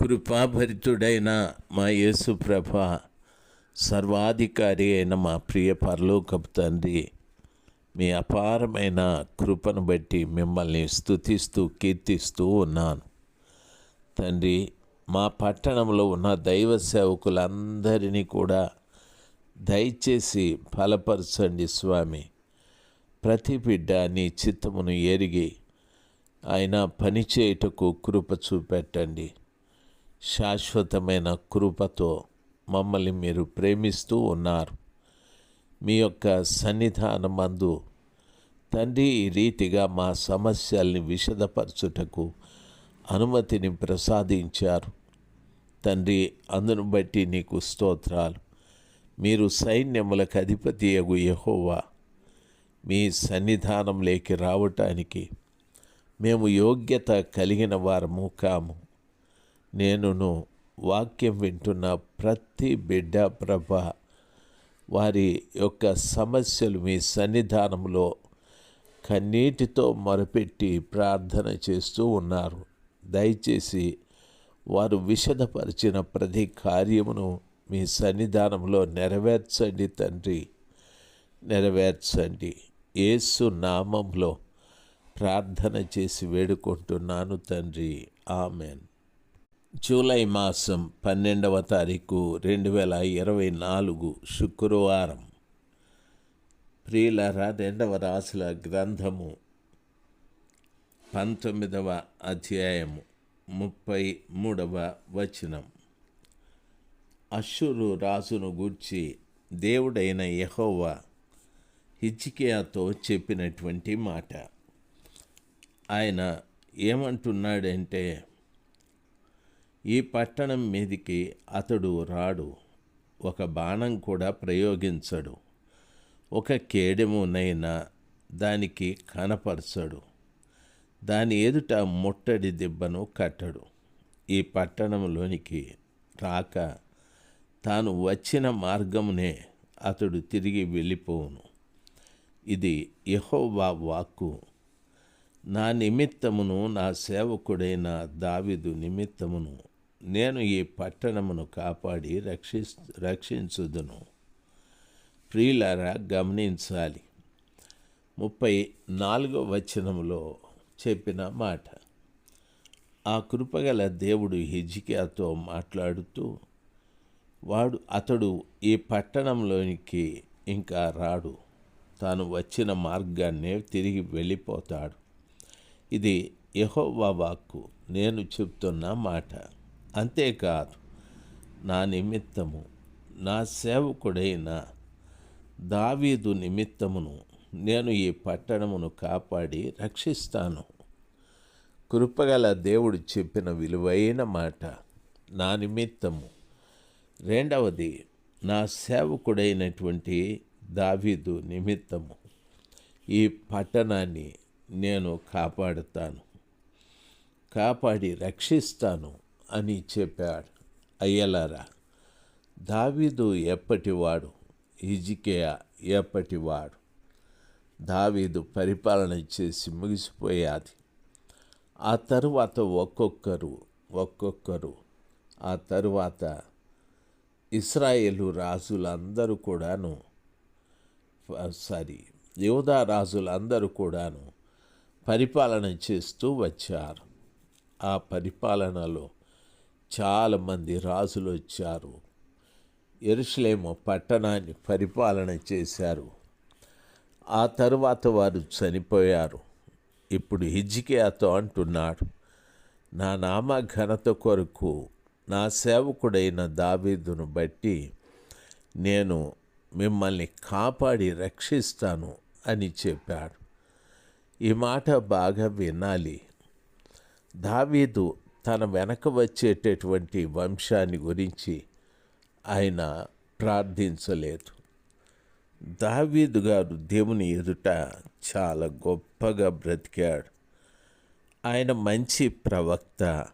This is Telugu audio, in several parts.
కృపాభరితుడైన మా యేసుప్రభ సర్వాధికారి అయిన మా ప్రియ పరలోకపు తండ్రి మీ అపారమైన కృపను బట్టి మిమ్మల్ని స్తుతిస్తూ కీర్తిస్తూ ఉన్నాను. తండ్రి మా పట్టణంలో ఉన్న దైవ సేవకులందరినీ కూడా దయచేసి ఫలపరచండి స్వామి. ప్రతి బిడ్డ నీ చిత్తమును ఎరిగి ఆయన పనిచేయుటకు కృప చూపెట్టండి. శాశ్వతమైన కృపతో మమ్మల్ని మీరు ప్రేమిస్తూ ఉన్నారు. మీ యొక్క సన్నిధానమందు తండ్రి ఈ రీతిగా మా సమస్యల్ని విషదపరచుటకు అనుమతిని ప్రసాదించారు. తండ్రి అందును బట్టి నీకు స్తోత్రాలు. మీరు సైన్యములకు అధిపతి యగు యహోవా. మీ సన్నిధానంలోకి రావటానికి మేము యోగ్యత కలిగిన వారము కాము. నేనును వాక్యం వింటున్న ప్రతి బిడ్డ ప్రభ వారి యొక్క సమస్యలు మీ సన్నిధానంలో కన్నీటితో మొరపెట్టి ప్రార్థన చేస్తూ ఉన్నారు. దయచేసి వారు విషదపరిచిన ప్రతి కార్యమును మీ సన్నిధానంలో నెరవేర్చండి తండ్రి నెరవేర్చండి. యేసు నామంలో ప్రార్థన చేసి వేడుకుంటున్నాను తండ్రి. ఆమెన్. జూలై మాసం పన్నెండవ తారీఖు రెండు వేల ఇరవై నాలుగు శుక్రవారం. ప్రియులరా రెండవ రాసుల గ్రంథము పంతొమ్మిదవ అధ్యాయము ముప్పై మూడవ వచనం. అశ్షురు రాజును గూర్చి దేవుడైన యహోవ హిజ్కియాతో చెప్పినటువంటి మాట. ఆయన ఏమంటున్నాడంటే ఈ పట్టణం మీదికి అతడు రాడు. ఒక బాణం కూడా ప్రయోగించడు. ఒక కేడెమునైనా దానికి కనపరచడు. దాని ఎదుట ముట్టడి దిబ్బను కట్టడు. ఈ పట్టణంలోనికి రాక తాను వచ్చిన మార్గమునే అతడు తిరిగి వెళ్ళిపోవును. ఇది యహోవా వాక్కు. నా నిమిత్తమును నా సేవకుడైన దావిదు నిమిత్తమును నేను ఈ పట్టణమును కాపాడి రక్షి రక్షించుదును. ప్రియులారా గమనించాలి. ముప్పై నాలుగో వచనములో చెప్పిన మాట. ఆ కృపగల దేవుడు హిజికియాతో మాట్లాడుతూ వాడు అతడు ఈ పట్టణంలోనికి ఇంకా రాడు. తాను వచ్చిన మార్గాన్నే తిరిగి వెళ్ళిపోతాడు. ఇది యహోవా వాక్కు. నేను చెప్తున్న మాట. అంతేకాదు నా నిమిత్తము నా సేవకుడైన దావీదు నిమిత్తమును నేను ఈ పట్టణమును కాపాడి రక్షిస్తాను. కృపగల దేవుడు చెప్పిన విలువైన మాట నా నిమిత్తము. రెండవది నా సేవకుడైనటువంటి దావీదు నిమిత్తము. ఈ పట్టణాన్ని నేను కాపాడుతాను కాపాడి రక్షిస్తాను. అని చెప్పాడు. అయ్యలారా దావీదు ఎప్పటివాడు? హిజికేయ ఎప్పటివాడు? దావీదు పరిపాలన చేసి ముగిసిపోయాది. ఆ తరువాత ఒక్కొక్కరు ఒక్కొక్కరు. ఆ తరువాత ఇస్రాయేలు రాజులందరూ కూడాను సారీ యోధా రాజులందరూ కూడాను పరిపాలన చేస్తూ వచ్చారు. ఆ పరిపాలనలో చాలామంది రాజులు వచ్చారు. ఎరుసలేము పట్టణాన్ని పరిపాలన చేశారు. ఆ తరువాత వారు చనిపోయారు. ఇప్పుడు హిజ్కియాతో అంటున్నాడు నా నామ ఘనత కొరకు నా సేవకుడైన దావీదును బట్టి నేను మిమ్మల్ని కాపాడి రక్షిస్తాను అని చెప్పాడు. ఈ మాట బాగా వినాలి. దావీదు తన వెనక వచ్చేటటువంటి వంశాన్ని గురించి ఆయన ప్రార్థించలేదు. దావీదు గారు దేవుని ఎదుట చాలా గొప్పగా బ్రతికాడు. ఆయన మంచి ప్రవక్త.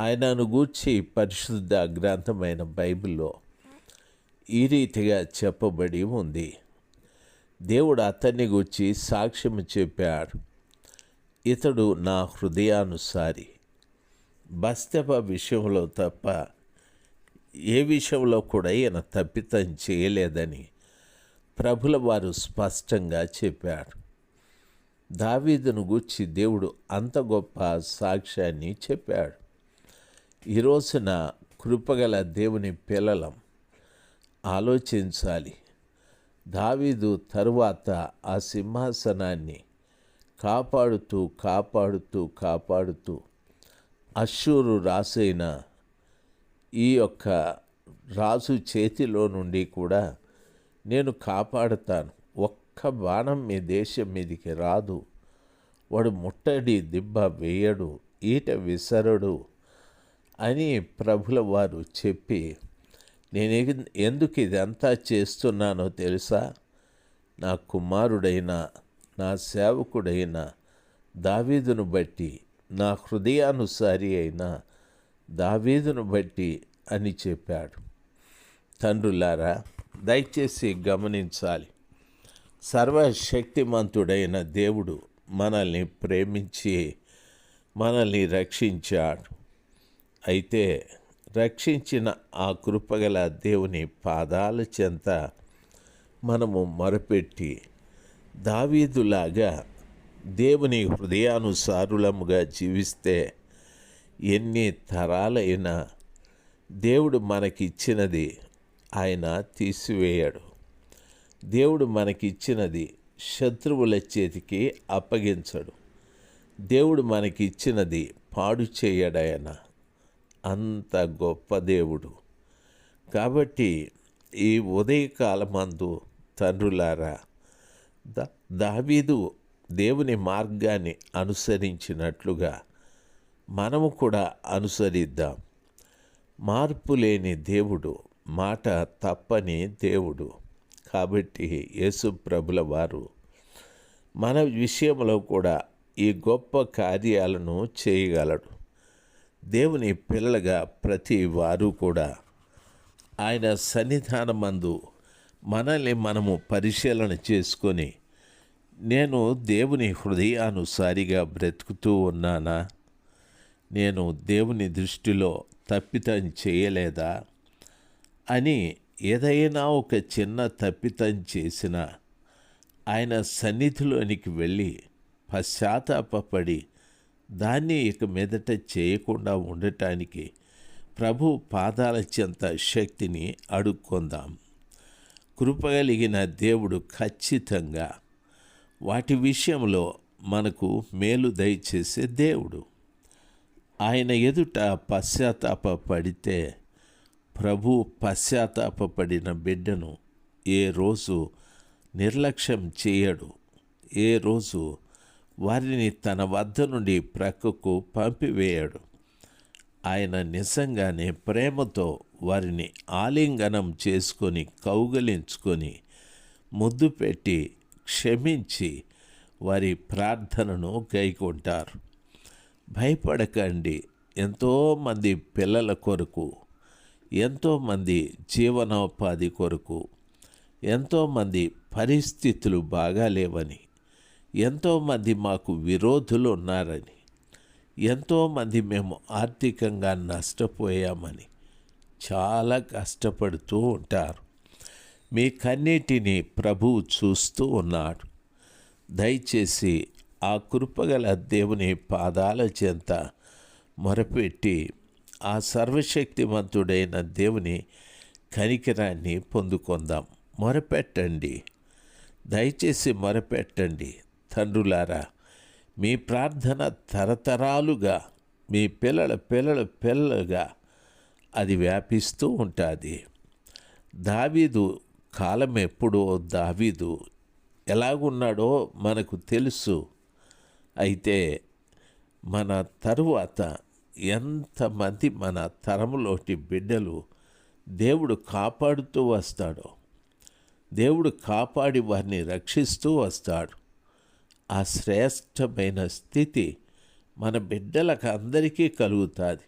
ఆయనను గూర్చి పరిశుద్ధ గ్రంథమైన బైబిల్లో ఈ రీతిగా చెప్పబడి ఉంది. దేవుడు అతన్ని గూర్చి సాక్ష్యం చెప్పాడు. ఇతడు నా హృదయానుసారి బస్తెప విషయంలో తప్ప ఏ విషయంలో కూడా ఈయన తప్పితం చేయలేదని ప్రభుల వారు స్పష్టంగా చెప్పారు. దావీదును గూర్చి దేవుడు అంత గొప్ప సాక్ష్యాన్ని చెప్పాడు. ఈ రోజున కృపగల దేవుని పిల్లలం ఆలోచించాలి. దావీదు తరువాత ఆ సింహాసనాన్ని కాపాడుతూ కాపాడుతూ కాపాడుతూ అశ్షూరు రాసైన ఈ యొక్క రాజు చేతిలో నుండి కూడా నేను కాపాడుతాను. ఒక్క బాణం మీ దేశం మీదికి రాదు. వాడు ముట్టడి దిబ్బ వేయడు ఈట విసరడు అని ప్రభుల వారు చెప్పి నేను ఎందుకు ఇదంతా చేస్తున్నానో తెలుసా? నా కుమారుడైన నా సేవకుడైన దావీదును బట్టి నా హృదయానుసారి అయిన దావీదును బట్టి అని చెప్పాడు. తండ్రులారా దయచేసి గమనించాలి. సర్వశక్తిమంతుడైన దేవుడు మనల్ని ప్రేమించి మనల్ని రక్షించాడు. అయితే రక్షించిన ఆ కృపగల దేవుని పాదాల చెంత మనము మొరపెట్టి దావీదులాగా దేవుని హృదయానుసారులముగా జీవిస్తే ఎన్ని తరాలైనా దేవుడు మనకిచ్చినది ఆయన తీసివేయడు. దేవుడు మనకిచ్చినది శత్రువుల చేతికి అప్పగించడు. దేవుడు మనకిచ్చినది పాడు చేయడాయన అంత గొప్ప దేవుడు. కాబట్టి ఈ ఉదయకాలమందు తండ్రులారా దా దావీదు దేవుని మార్గాన్ని అనుసరించినట్లుగా మనము కూడా అనుసరిద్దాం. మార్పు లేని దేవుడు మాట తప్పని దేవుడు. కాబట్టి యేసు ప్రభుల వారు మన విషయంలో కూడా ఈ గొప్ప కార్యాలను చేయగలడు. దేవుని పిల్లలుగా ప్రతి వారు కూడా ఆయన సన్నిధానమందు మనల్ని మనము పరిశీలన చేసుకొని నేను దేవుని హృదయానుసారిగా బ్రతుకుతూ ఉన్నానా? నేను దేవుని దృష్టిలో తప్పితం చేయలేదా? అని ఏదైనా ఒక చిన్న తప్పితం చేసిన ఆయన సన్నిధిలోనికి వెళ్ళి పశ్చాత్తాపడి దాన్ని ఇక మీదట చేయకుండా ఉండటానికి ప్రభు పాదాల చెంత శక్తిని అడుక్కుందాం. కృపగలిగిన దేవుడు ఖచ్చితంగా వాటి విషయంలో మనకు మేలు దయచేసే దేవుడు. ఆయన ఎదుట పశ్చాత్తాప పడితే ప్రభు పశ్చాత్తాపడిన బిడ్డను ఏ రోజు నిర్లక్ష్యం చేయడు. ఏ రోజు వారిని తన వద్ద నుండి ప్రక్కకు పంపివేయడు. ఆయన నిజంగానే ప్రేమతో వారిని ఆలింగనం చేసుకొని కౌగలించుకొని ముద్దు పెట్టి క్షమించి వారి ప్రార్థనను గైకొంటారు. భయపడకండి. ఎంతోమంది పిల్లల కొరకు ఎంతోమంది జీవనోపాధి కొరకు ఎంతోమంది పరిస్థితులు బాగాలేవని ఎంతోమంది మాకు విరోధులు ఉన్నారని ఎంతోమంది మేము ఆర్థికంగా నష్టపోయామని చాలా కష్టపడుతూ ఉంటారు. మీ కన్నిటిని ప్రభువు చూస్తూ ఉన్నాడు. దయచేసి ఆ కృపగల దేవుని పాదాల చెంత మొరపెట్టి ఆ సర్వశక్తిమంతుడైన దేవుని కనికరాన్ని పొందుకుందాం. మొరపెట్టండి. దయచేసి మొరపెట్టండి. తండ్రులారా మీ ప్రార్థన తరతరాలుగా మీ పిల్లల పిల్లల పిల్లలుగా అది వ్యాపిస్తూ ఉంటుంది. దావీదు కాలం ఎప్పుడో దావీదు ఎలాగున్నాడో మనకు తెలుసు. అయితే మన తరువాత ఎంతమంది మన తరములోటి బిడ్డలు దేవుడు కాపాడుతూ వస్తాడో దేవుడు కాపాడి వారిని రక్షిస్తూ వస్తాడు. ఆ శ్రేష్టమైన స్థితి మన బిడ్డలకు అందరికీ కలుగుతుంది.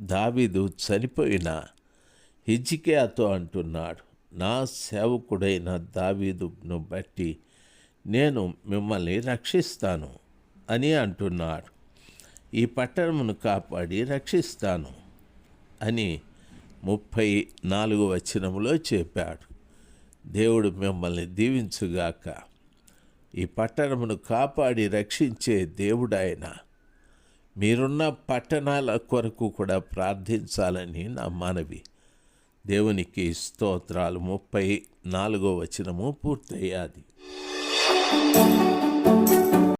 దావీదు చనిపోయిన హిజికియాతో అంటున్నాడు. నా సేవకుడైన దావీదును బట్టి నేను మిమ్మల్ని రక్షిస్తాను అని అంటున్నాడు. ఈ పట్టణమును కాపాడి రక్షిస్తాను అని ముప్పై నాలుగు వచనములో చెప్పాడు. దేవుడు మిమ్మల్ని దీవించుగాక. ఈ పట్టణమును కాపాడి రక్షించే దేవుడాయన మీరున్న పట్టణాల కొరకు కూడా ప్రార్థించాలని నా మనవి. దేవునికి స్తోత్రాలు. ముప్పై నాలుగో వచనము పూర్తయ్యాది.